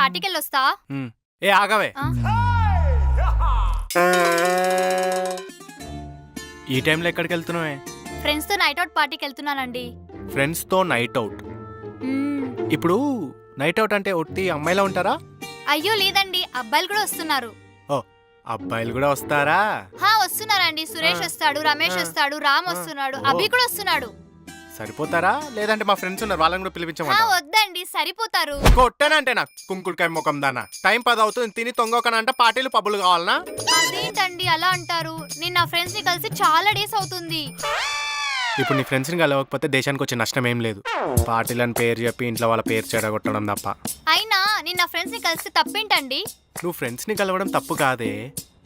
పార్టీకి వెళ్ళొస్తా ఉమ్. ఏ ఆగవే ఆ? ఈ టైంలో ఎక్కడికి వెళ్తున్నావే ఫ్రెండ్స్తో నైట్ అవుట్ పార్టీకి వెళ్తున్నానండి ఫ్రెండ్స్తో నైట్ అవుట్ మ్మ్. ఇప్పుడు నైట్ అవుట్ అంటే ఒట్టి అమ్మాయిలా ఉంటారా అయ్యో లేదండి అబ్బాయిలు కూడా వస్తున్నారు ఓ అబ్బాయిలు కూడా వస్తారా హా వస్తున్నారండి సురేష్. వస్తాడు రమేష్. వస్తాడు రామ్. వస్తున్నాడు. అభి కూడా వస్తున్నాడు సరిపోతారా? లేదంటే మా ఫ్రెండ్స్ ఉన్నారు వాళ్ళని కూడా పిలిపించమంటా వద్దండి సరిపోతారు. కొట్టానంటే నాకు కుంకుడుకాయ ముఖం దానా. టైం పది అవుతుంది తిని తొంగొకనంటే పార్టీలు పబ్బులు కావాలనా? అదేంటండి అలా అంటారు. నేను నా ఫ్రెండ్స్ని కలిసి చాలా డేస్ అవుతుంది. ఇప్పుడు నీ ఫ్రెండ్స్ని కలవకపోతే దేశానికి వచ్చే నష్టం ఏం లేదు. పార్టీలని పేరు చెప్పి ఇంట్లో వాళ్ళ పేరు చెడగొట్టడం తప్ప. అయినా నేను నా ఫ్రెండ్స్ని కలిసి తప్పేంటండి? నువ్వు ఫ్రెండ్స్ని కలవడం తప్పు కాదే.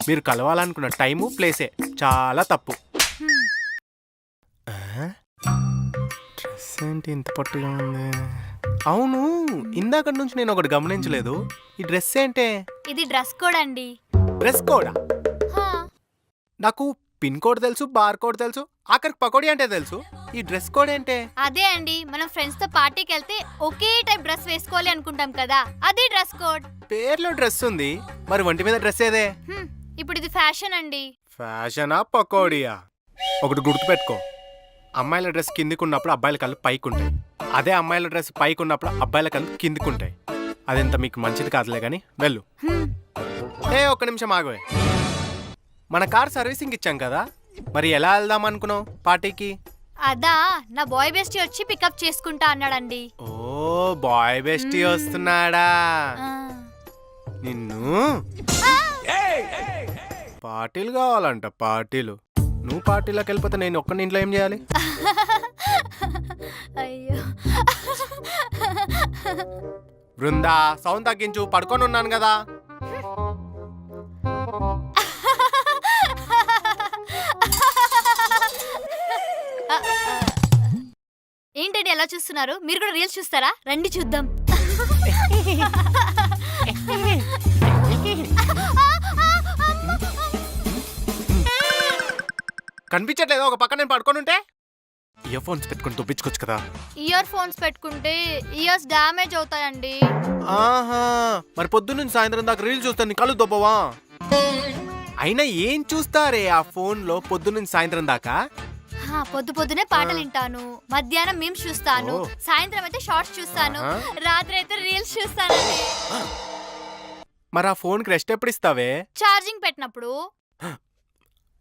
మీరు కలవాలనుకున్న టైము ప్లేసే. చాలా తప్పు. ఏంటి ఇంత పట్టుగా ఉంది? అవును ఇందాక నుంచి నేను ఒకటి గమనించలేదు. ఈ డ్రెస్ ఏంటే? ఇది డ్రెస్ కోడ్ అండి. డ్రెస్ కోడా? నాకు పిన్ కోడ్ తెలుసు బార్ కోడ్ తెలుసు ఆఖరికి పకోడీ అంటే తెలుసు. ఈ డ్రెస్ కోడ్ ఏంటే? అదే అండి మనం ఫ్రెండ్స్తో పార్టీకి వెళ్తే ఒకే టైప్ డ్రెస్ వేసుకోవాలి అనుకుంటాం కదా అదే డ్రెస్ కోడ్. పేర్లో డ్రెస్ ఉంది మరి ఒంటి మీద డ్రెస్ ఏదే? ఇప్పుడు ఇది ఫ్యాషన్ అండి. ఫ్యాషనా పకోడియా? ఒకటి గుర్తుపెట్టుకో. అమ్మాయిల డ్రెస్ కిందికి ఉన్నప్పుడు అబ్బాయిల కళ్ళు పైకి ఉంటాయి అదే అమ్మాయిల డ్రెస్ పైకి ఉన్నప్పుడు అబ్బాయిల కళ్ళు కిందికి ఉంటాయి అదెంత మీకు మంచిది కాదులే కానీ వెళ్ళు. ఏ ఒక్క నిమిషం ఆగవే. మన కార్ సర్వీసింగ్ ఇచ్చాం కదా మరి ఎలా వెళ్దాం అనుకున్నావు పార్టీకి? అదా నా బాయ్ బెస్టీ వచ్చి పికప్ చేసుకుంటా అన్నాడండి. ఓ బాయ్ బెస్టీ వస్తున్నాడా. నిన్ను? పార్టీలు కావాలంట పార్టీలు. నువ్వు పార్టీలోకి వెళ్ళిపోతే నేను ఒక్కని ఇంట్లో ఏం చేయాలి? అయ్యో. బృందా సౌండ్ తగ్గించు పడుకొని ఉన్నాను కదా. ఏంటండి ఎలా చూస్తున్నారు? మీరు కూడా రీల్స్ చూస్తారా? రండి చూద్దాం. కనిపించట్లేదు? ఒక పక్క నేను పడుకొని ఉంటే? ఇయర్ ఫోన్స్ పెట్టుకొని తొప్పించుకోవచ్చు కదా. ఇయర్ ఫోన్స్ పెట్టుకుంటే ఇయర్స్ డ్యామేజ్ అవుతాయండి. ఆహా మరి పొద్దున్న సాయంత్రం దాకా రీల్ చూస్తాను నీ కళ్ళు దొబ్బవా? అయినా ఏం చూస్తారే ఆ ఫోన్లో పొద్దున్న సాయంత్రం దాకా? హా, పొద్దు పొద్దునే పాటలు వింటాను. మధ్యాహ్నం మీమ్స్ చూస్తాను. ఓ. సాయంత్రం అయితే షార్ట్స్ చూస్తాను. రాత్రి అయితే రీల్స్ చూస్తానండి. మరి ఆ ఫోన్కి రెస్ట్ ఎప్పుడు ఇస్తావే? ఛార్జింగ్ పెట్టినప్పుడు. మ్మ్.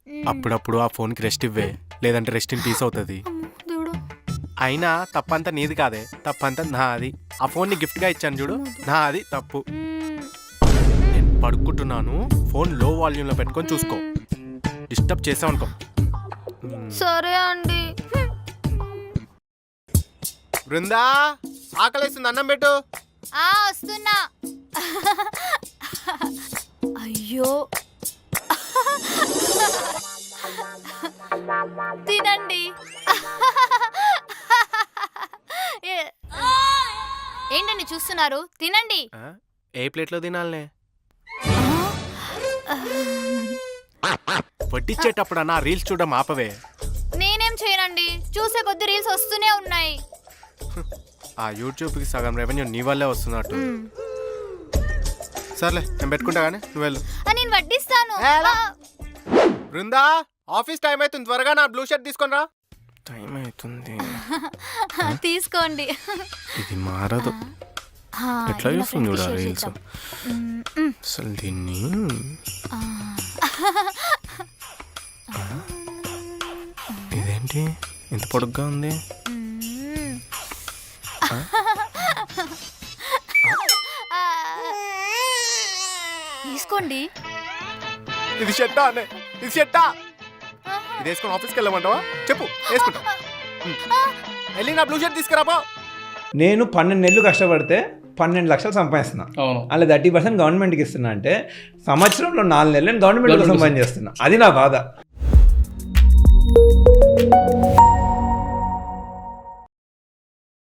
అప్పుడప్పుడు ఆ ఫోన్కి రెస్ట్ ఇవ్వే లేదంటే రెస్ట్ ఇన్ పీస్ అవుతుంది. అయినా తప్పంతా నీది కాదే తప్పంతా నాది. ఆ ఫోన్ని గిఫ్ట్గా ఇచ్చాను చూడు నాది తప్పు. మ్మ్. నేను పడుకుంటున్నాను ఫోన్లో వాల్యూమ్లో పెట్టుకొని చూసుకో. డిస్టర్బ్ చేసావు అనుకో సరే అండి. బృందా ఆకలేస్తుంది అన్నం పెట్టు. ఆ వస్తున్నా. అయ్యో. తినండి. ఏ- ఏంటండి చూస్తున్నారు? తినండి? ఏ ప్లేట్లో తినాలనే? వడ్డిచ్చేటప్పుడు అన్న రీల్స్ చూడడం ఆపవే. నేనేం చేయనండి. చూసే కొద్ది రీల్స్ వస్తూనే ఉన్నాయి. ఆ యూట్యూబ్కి సగం రెవెన్యూ నీ వల్లే వస్తున్నట్టు. సర్లే నేను పెట్టుకుంటా కానీ నువ్వు వెళ్ళు. నేను వడ్డిస్తాను. బృందా ఆఫీస్ టైం అవుతుంది త్వరగా నా బ్లూ షర్ట్ తీసుకొని రా. టైం అవుతుంది. తీసుకోండి. ఇది మారదు. ఎట్లా చూస్తుంది చూడ రీల్స్. అసలు దీన్ని. ఇదేంటి? ఇంత పొడుగ్గా ఉంది. తీసుకోండి. ఇది షర్టా? అనే ఇది షర్టా? ఇది వేసుకొని ఆఫీస్కి వెళ్ళమంటావా? చెప్పు వేసుకుంటా. వెళ్ళి నా బ్లూ షర్ట్ తీసుకురాపో. నేను పన్నెండు నెలలు కష్టపడితే పన్నెండు లక్షలు సంపాదిస్తున్నా. అవును. అలా థర్టీ పర్సెంట్ గవర్నమెంట్కి ఇస్తున్నా అంటే సంవత్సరంలో నాలుగు నెలలు నేను గవర్నమెంట్ కోసం Government పని చేస్తున్నా అది నా బాధ.